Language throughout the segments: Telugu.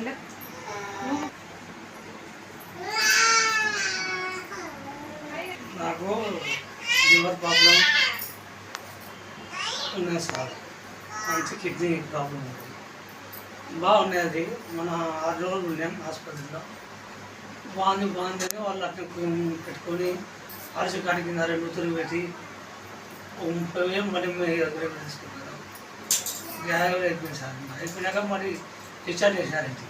अलग ఆమెకి కిడ్నీ ప్రాబ్లం ఉంది బాగున్నది మన ఆరు రోజులు ఉన్నాం ఆసుపత్రిలో బాగుంది బాగుందని వాళ్ళు అట్లా పెట్టుకొని అరసి కాడి కింద రెండు ఉతులు పెట్టి ముప్పై వేలు మరి తీసుకున్నారు గ్యాస్ అయిపోయింది సార్ అయిపోయినాక మరి డిశ్చార్జ్ చేశారండి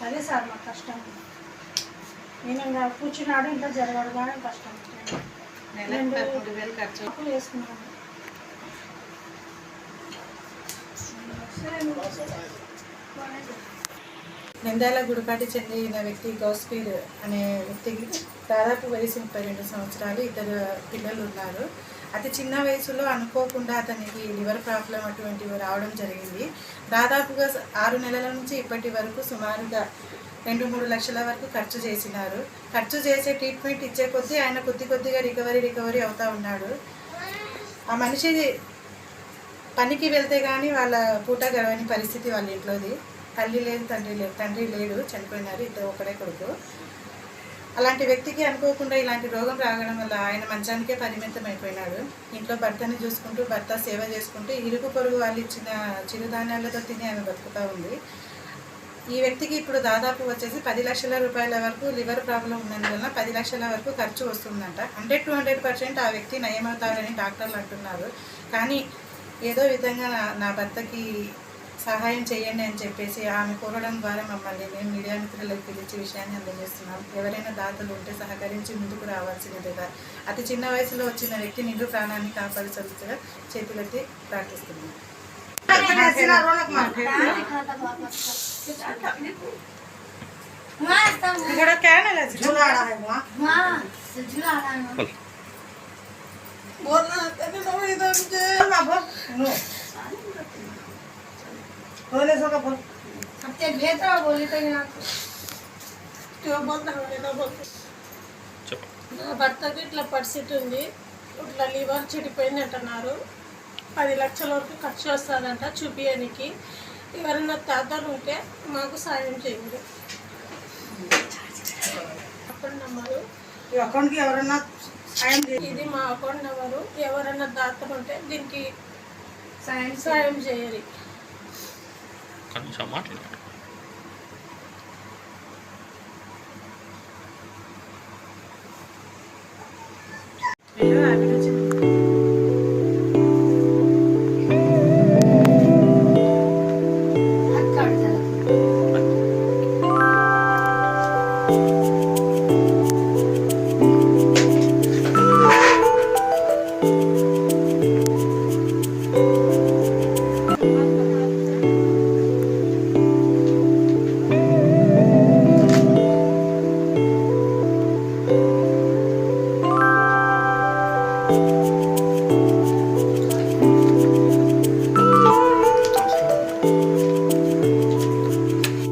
అదే సార్ మాకు కష్టం. నేను ఇంకా కూర్చున్నాడు ఇంట్లో జరగడు కానీ కష్టం. అప్పులు వేసుకున్నాను నంద్యాల గుడిపాటి చెందిన వ్యక్తి గౌస్పీర్ అనే వ్యక్తికి దాదాపు వయసు ముప్పై రెండు సంవత్సరాలు ఇద్దరు పిల్లలు ఉన్నారు. అతి చిన్న వయసులో అనుకోకుండా అతనికి లివర్ ప్రాబ్లం అటువంటివి రావడం జరిగింది. దాదాపుగా ఆరు నెలల నుంచి ఇప్పటి వరకు సుమారుగా రెండు మూడు లక్షల వరకు ఖర్చు చేసినారు. ఖర్చు చేసే ట్రీట్మెంట్ ఇచ్చే కొద్దీ ఆయన కొద్ది కొద్దిగా రికవరీ రికవరీ అవుతూ ఉన్నాడు. ఆ మనిషి పనికి వెళ్తే కానీ వాళ్ళ పూట గడవని పరిస్థితి వాళ్ళ ఇంట్లోది. తల్లి లేదు తండ్రి లేదు తండ్రి లేడు చనిపోయినారు ఇద్దరు ఒకడే కొడుకు. అలాంటి వ్యక్తికి అనుకోకుండా ఇలాంటి రోగం రావడం వల్ల ఆయన మంచానికే పరిమితం అయిపోయినాడు. ఇంట్లో భర్తని చూసుకుంటూ భర్త సేవ చేసుకుంటూ ఇరుగు పొరుగు వాళ్ళు ఇచ్చిన చిరుధాన్యాలతో తిని ఆమె బతుకుతూ ఉంది. ఈ వ్యక్తికి ఇప్పుడు దాదాపు వచ్చేసి పది లక్షల రూపాయల వరకు లివర్ ప్రాబ్లం ఉన్నందువలన పది లక్షల వరకు ఖర్చు వస్తుందంట. హండ్రెడ్ టు హండ్రెడ్ పర్సెంట్ ఆ వ్యక్తి నయమవుతాడని డాక్టర్లు అంటున్నారు. కానీ ఏదో విధంగా నా నా భర్తకి సహాయం చేయండి అని చెప్పేసి ఆమె కోరడం ద్వారా మమ్మల్ని మేము మీడియా మిత్రులకు పిలిచి విషయాన్ని అందజేస్తున్నాం. ఎవరైనా దాతలు ఉంటే సహకరించి ముందుకు రావాల్సినదిగా అతి చిన్న వయసులో వచ్చిన వ్యక్తి నిండు ప్రాణాన్ని కాపాడుతుందిగా చేతులెత్తి ప్రార్థిస్తున్నాం. ఇక్కడ క్యాన్ నా భర్తకి ఇట్లా పరిస్థితి ఉంది. ఇట్లా లివర్ చెడిపోయింది అంటున్నారు పది లక్షల వరకు ఖర్చు వస్తుందంట చూపించడానికి ఎవరైనా తాతలు ఉంటే మాకు సాయం చేయండి. Account number. ఈ అకౌంట్కి ఎవరన్నా సాయం ఇది మా అకౌంట్ నెంబరు. ఎవరైనా దాతలు ఉంటే దీనికి సాయం సాయం చేయాలి కనీసం మాట్లాడు. మీరు అభివృద్ధి